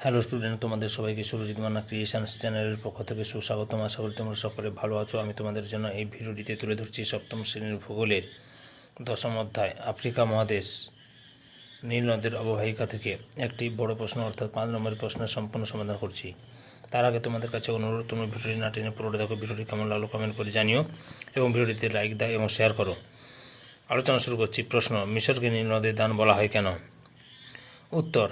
Hello student তোমাদের সবাইকে সুরজিৎ মানা ক্রিয়েশনস চ্যানেলের পক্ষ থেকে সুস্বাগতম। আশা করি তোমরা সকলে ভালো আছো। আমি তোমাদের জন্য এই ভিডিওটিতে তুলে ধরছি সপ্তম শ্রেণির ভূগোলের দশম অধ্যায়, আফ্রিকা মহাদেশ, নীল নদের অববাহিকা থেকে একটি বড় প্রশ্ন, অর্থাৎ পাঁচ নম্বরের প্রশ্নের সম্পূর্ণ সমাধান করছি। তার আগে তোমাদের কাছে অনুরোধ, তোমরা ভিডিওটি না টেনে পুরোটা দেখো, ভিডিওটি কেমন লাগল কমেন্ট করে জানিও এবং ভিডিওটিতে লাইক দাও এবং শেয়ার করো। আলোচনা শুরু করছি। প্রশ্ন, মিশরকে নীল নদের দান বলা হয় কেন? উত্তর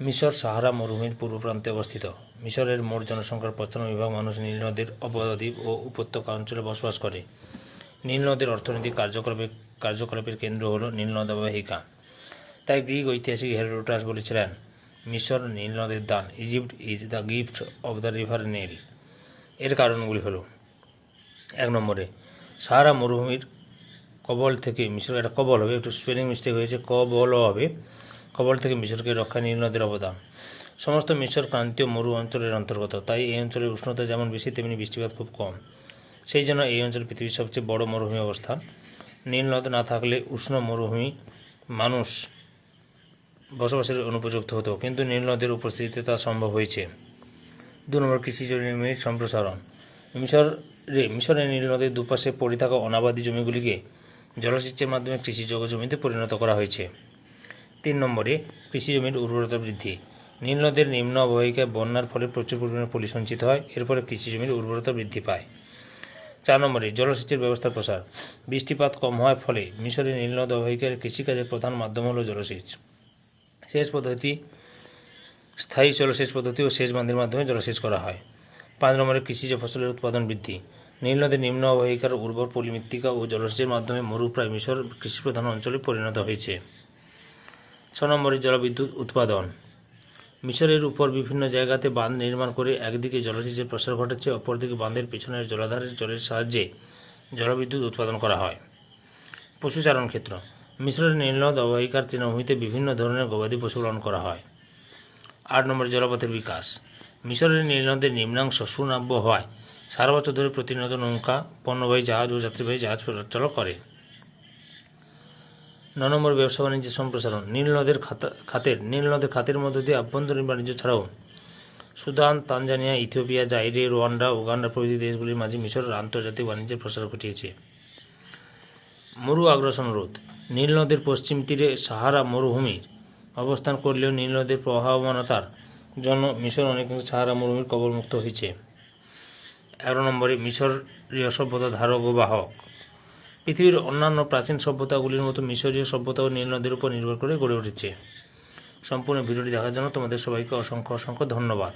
মিশর, সাহারা, মরুভূমির পূর্ব প্রান্তে অবস্থিত। মিশরের মোট জনসংখ্যার পঁচানব্বই ভাগ মানুষ নীল নদের অবদ্বীপ ও উপত্যকা অঞ্চলে বসবাস করে। নীল নদের অর্থনৈতিক কার্যকলাপের কার্যকলাপের কেন্দ্র হল নীল নদ অববাহিকা। তাই গ্রিক ঐতিহাসিক হেরোডোটাস বলেছিলেন, মিশর নীল নদের দান, Egypt is the gift of the river Nile. এর কারণগুলি হল, এক নম্বরে, সাহারা মরুভূমির কবল থেকে, মিশর একটা কবল হবে, একটু স্পেলিং মিস্টেক হয়েছে, কবল হবে। কবল থেকে মিশরকে রক্ষা নীল নদের অবদান। সমস্ত মিশর ক্রান্তীয় মরু অঞ্চলের অন্তর্গত, তাই এই অঞ্চলের উষ্ণতা যেমন বেশি, তেমনি বৃষ্টিপাত খুব কম। সেই জন্য এই অঞ্চল পৃথিবীর সবচেয়ে বড় মরুভূমি অবস্থান। নীল নদ না থাকলে উষ্ণ মরুভূমি মানুষ বসবাসের অনুপযুক্ত হতো, কিন্তু নীল নদের উপস্থিতিতে তা সম্ভব হয়েছে। দু নম্বর কৃষি জমির সম্প্রসারণ। মিশরে, মিশরের নীল নদের দুপাশে পড়ে থাকা অনাবাদী জমিগুলিকে জলসেচের মাধ্যমে কৃষিযোগ্য জমিতে পরিণত করা হয়েছে। তিন নম্বরে, কৃষি জমির উর্বরতা বৃদ্ধি। নীল নদের নিম্ন অববাহিকায় বন্যার ফলে প্রচুর পরিমাণে পলি সঞ্চিত হয়, এর ফলে কৃষি জমির উর্বরতা বৃদ্ধি পায়। চার নম্বরে, জলসেচের ব্যবস্থার প্রসার। বৃষ্টিপাত কম হওয়ার ফলে মিশরের নীল নদ অববাহিকার কৃষিকাজের প্রধান মাধ্যম হল জলসেচ। সেচ পদ্ধতি, স্থায়ী জলসেচ পদ্ধতি ও সেচ বাঁধের মাধ্যমে জলসেচ করা হয়। পাঁচ নম্বরে, কৃষিজ ফসলের উৎপাদন বৃদ্ধি। নীল নদের নিম্ন অববাহিকার উর্বর পলিমৃত্তিকা ও জলসেচের মাধ্যমে মরুপ্রায় মিশর কৃষিপ্রধান অঞ্চলে পরিণত হয়েছে। ছ নম্বরে জলবিদ্যুৎ উৎপাদন। মিশরের উপর বিভিন্ন জায়গাতে বাঁধ নির্মাণ করে একদিকে জলসেচের প্রসার ঘটাচ্ছে, অপরদিকে বাঁধের পেছনের জলাধারের জলের সাহায্যে জলবিদ্যুৎ উৎপাদন করা হয়। পশুচারণ ক্ষেত্র। মিশরের নীলনদ অববাহিকার তৃণভূমিতে বিভিন্ন ধরনের গবাদি পশু পালন করা হয়। আট নম্বর জলপথের বিকাশ। মিশরের নীলনদের নিম্নাংশ সুনাব্য হওয়ায় সারা বছর ধরে প্রতিনিয়ত নৌকা, পণ্যবাহী জাহাজ ও যাত্রীবাহী জাহাজ চলাচল করে। ন নম্বর ব্যবসা বাণিজ্যের সম্প্রসারণ। নীল নদের খাতা খাতের নীল নদের খাতের মধ্য দিয়ে আভ্যন্তরীণ বাণিজ্য ছাড়াও Sudan, Tanzania, Ethiopia, Zaire, Rwanda, Uganda প্রভৃতি দেশগুলির মাঝে মিশরের আন্তর্জাতিক বাণিজ্যের প্রসার ঘটিয়েছে। মরু আগ্রাসন রোধ। নীল নদের পশ্চিম তীরে সাহারা মরুভূমির অবস্থান করলেও নীল নদের প্রবাহমানতার জন্য মিশর অনেকাংশ সাহারা মরুভূমির কবলমুক্ত হয়েছে। এগারো নম্বরে মিশরীয় সভ্যতা ধারক ও বাহক। পৃথিবীর অন্যান্য প্রাচীন সভ্যতাগুলির মতো মিশরীয় সভ্যতা ও নীল নদীর উপর নির্ভর করে গড়ে উঠেছে। সম্পূর্ণ ভিডিওটি দেখার জন্য তোমাদের সবাইকে অসংখ্য অসংখ্য ধন্যবাদ।